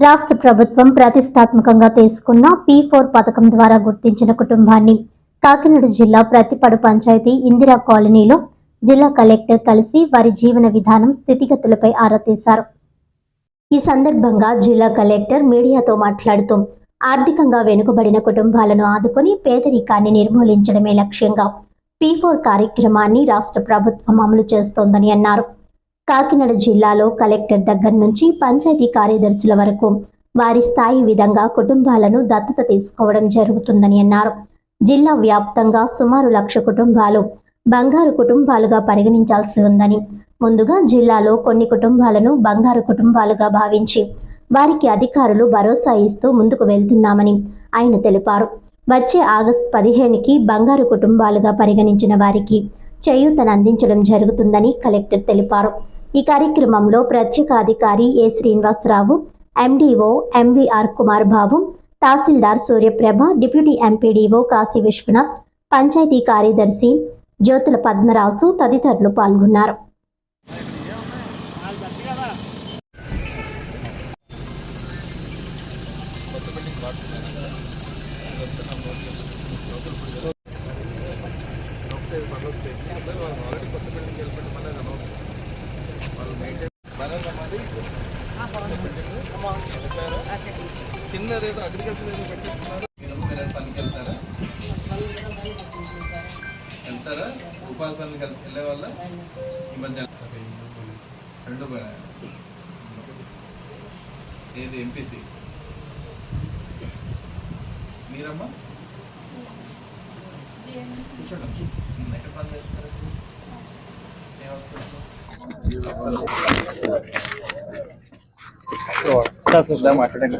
రాష్ట్ర ప్రభుత్వం ప్రతిష్టాత్మకంగా తీసుకున్న పి ఫోర్ పథకం ద్వారా గుర్తించిన కుటుంబాన్ని కాకినాడ జిల్లా ప్రతిపడు పంచాయతీ ఇందిరా కాలనీలో జిల్లా కలెక్టర్ కలిసి వారి జీవన విధానం స్థితిగతులపై ఆరా తీశారు. ఈ సందర్భంగా జిల్లా కలెక్టర్ మీడియాతో మాట్లాడుతూ ఆర్థికంగా వెనుకబడిన కుటుంబాలను ఆదుకొని పేదరికాన్ని నిర్మూలించడమే లక్ష్యంగా పి ఫోర్ కార్యక్రమాన్ని రాష్ట్ర ప్రభుత్వం అమలు చేస్తోందని అన్నారు. కాకినాడ జిల్లాలో కలెక్టర్ దగ్గర నుంచి పంచాయతీ కార్యదర్శుల వరకు వారి స్థాయి విధంగా కుటుంబాలను దత్తత తీసుకోవడం జరుగుతుందని అన్నారు. జిల్లా వ్యాప్తంగా సుమారు లక్ష కుటుంబాలు బంగారు కుటుంబాలుగా పరిగణించాల్సి ఉందని ముందుగా జిల్లాలో కొన్ని కుటుంబాలను బంగారు కుటుంబాలుగా భావించి వారికి అధికారులు భరోసా ఇస్తూ ముందుకు వెళ్తున్నామని ఆయన తెలిపారు. వచ్చే ఆగస్టు పదిహేనుకి బంగారు కుటుంబాలుగా పరిగణించిన వారికి చేయూతను అందించడం జరుగుతుందని కలెక్టర్ తెలిపారు. ఈ కార్యక్రమంలో ప్రత్యేక అధికారి A Srinivasarao MDO MVR Kumar Babu tahsildar Suryaprabha deputy MPDO Kashi Vishwanath panchayat కార్యదర్శి జ్యోతుల పద్మరాజు తదితరులు పాల్గొన్నారు చేసి ఆల్రెడీ కొత్త బిల్డింగ్ వెళ్ళిపోతే కింద ఏదో అగ్రికల్చర్ ఏదో పెట్టిస్తున్నారు మీరు పనికి వెళ్తారా? వెళ్తారా ఉపాధి పనికి వెళ్- వెళ్ళే వాళ్ళ? ఈ మధ్య రెండు. ఏది? ఎంపీసీ మీరమ్మా? కూర్చోండి ఎక్కడ పని చేస్తారు? ఏ హాస్పిటల్ మాట్లాడండి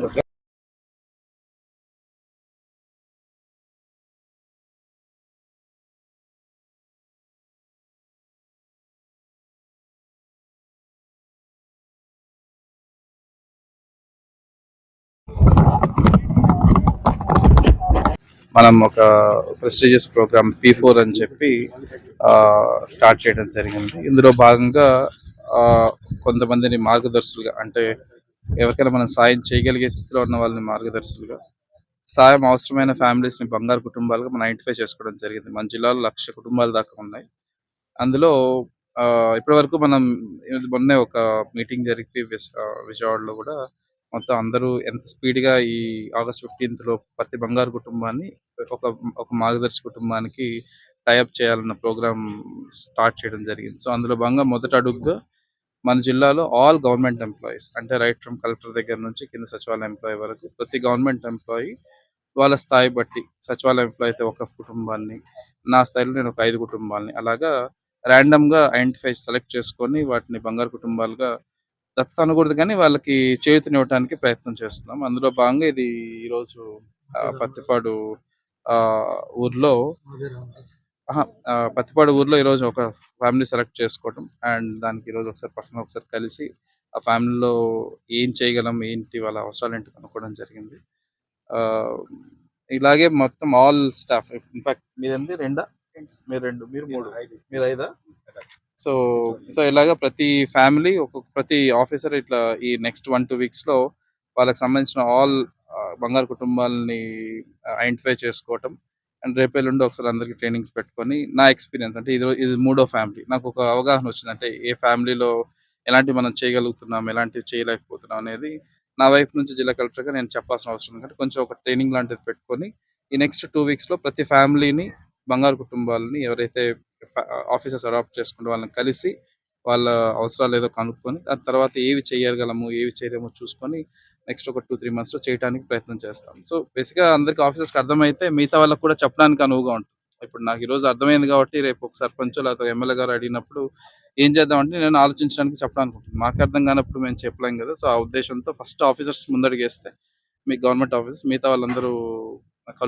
మనం ఒక ప్రెస్టీజియస్ ప్రోగ్రామ్ పీ ఫోర్ అని చెప్పి స్టార్ట్ చేయడం జరిగింది. ఇందులో భాగంగా కొంతమందిని మార్గదర్శులుగా అంటే ఎవరికైనా మనం సాయం చేయగలిగే స్థితిలో ఉన్న వాళ్ళని మార్గదర్శులుగా సాయం అవసరమైన ఫ్యామిలీస్ని బంగారు కుటుంబాలుగా మనం ఐడెంటిఫై చేసుకోవడం జరిగింది. మన జిల్లాలో లక్ష కుటుంబాల దాకా ఉన్నాయి. అందులో ఇప్పటివరకు మనం మొన్నే ఒక మీటింగ్ జరిగి విజయవాడలో కూడా మొత్తం అందరూ ఎంత స్పీడ్గా ఈ ఆగస్ట్ ఫిఫ్టీన్త్లో ప్రతి బంగారు కుటుంబాన్ని ఒక ఒక మార్గదర్శి కుటుంబానికి టైఅప్ చేయాలన్న ప్రోగ్రామ్ స్టార్ట్ చేయడం జరిగింది. సో అందులో భాగంగా మొదటి అడుగుగా మన జిల్లాలో ఆల్ గవర్నమెంట్ ఎంప్లాయీస్ అంటే రైట్ ఫ్రమ్ కలెక్టర్ దగ్గర నుంచి కింద సచివాలయ ఎంప్లాయీ వరకు ప్రతి గవర్నమెంట్ ఎంప్లాయీ వాళ్ళ స్థాయి బట్టి సచివాలయ ఎంప్లాయీ అయితే ఒక కుటుంబాన్ని నా స్థాయిలో నేను ఒక ఐదు కుటుంబాలని అలాగా ర్యాండమ్గా ఐడెంటిఫై సెలెక్ట్ చేసుకొని వాటిని బంగారు కుటుంబాలుగా దత్తత అనకూడదు కానీ వాళ్ళకి చేయూతనివ్వడానికి ప్రయత్నం చేస్తున్నాం. అందులో భాగంగా ఇది ఈరోజు పత్తిపాడు ఆ, ఊర్లో పత్తిపాడు ఊర్లో ఈరోజు ఒక ఫ్యామిలీ సెలెక్ట్ చేసుకోవడం అండ్ దానికి ఈరోజు ఒకసారి పర్సనల్ ఒకసారి కలిసి ఆ ఫ్యామిలీలో ఏం చేయగలం ఏంటి వాళ్ళ అవసరాలు ఏంటి కనుక్కోవడం జరిగింది. ఆ, ఇలాగే మొత్తం ఆల్ స్టాఫ్ ఇన్ఫాక్ట్ మీరంది రెండా? మీరు రెండు మీరు మూడు. మీరు ఐదా. సో సో ఇలాగా ప్రతి ఫ్యామిలీ ఒక్కొక్క ప్రతి ఆఫీసర్ ఇట్లా ఈ నెక్స్ట్ వన్ టూ వీక్స్లో వాళ్ళకి సంబంధించిన ఆల్ బంగారు కుటుంబాలని ఐడెంటిఫై చేసుకోవటం. అండ్ రేపు ఎల్లుండి ఒకసారి అందరికి ట్రైనింగ్స్ పెట్టుకొని నా ఎక్స్పీరియన్స్ అంటే ఇది ఇది మూడో ఫ్యామిలీ. నాకు ఒక అవగాహన వచ్చింది. అంటే ఏ ఫ్యామిలీలో ఎలాంటి మనం చేయగలుగుతున్నాం ఎలాంటివి చేయలేకపోతున్నాం అనేది నా వైపు నుంచి జిల్లా కలెక్టర్గా నేను చెప్పాల్సిన అవసరం ఉంది. కొంచెం ఒక ట్రైనింగ్ లాంటిది పెట్టుకొని ఈ నెక్స్ట్ టూ వీక్స్లో ప్రతి ఫ్యామిలీని బంగారు కుటుంబాలని ఎవరైతే ఆఫీసర్స్ అడాప్ట్ చేసుకుంటూ వాళ్ళని కలిసి వాళ్ళ అవసరాలు ఏదో కనుక్కొని దాని తర్వాత ఏవి చేయగలము ఏవి చేయలేమో చూసుకొని నెక్స్ట్ ఒక టూ త్రీ మంత్స్లో చేయడానికి ప్రయత్నం చేస్తాం. సో బేసిక్గా ఆఫీసర్స్కి అర్థమైతే మిగతా వాళ్ళకి కూడా చెప్పడానికి అనువుగా ఉంటుంది. ఇప్పుడు నాకు ఈరోజు అర్థమైంది కాబట్టి రేపు ఒక సర్పంచ్ లేకపోతే ఎమ్మెల్యే గారు అడిగినప్పుడు ఏం చేద్దామంటే నేను ఆలోచించడానికి చెప్పడానికి ఉంటుంది. మాకు అర్థం కానప్పుడు మేము చెప్పలేం కదా! సో ఆ ఉద్దేశంతో ఫస్ట్ ఆఫీసర్స్ ముందడిగేస్తే మీ గవర్నమెంట్ ఆఫీసర్స్ మిగతా వాళ్ళందరూ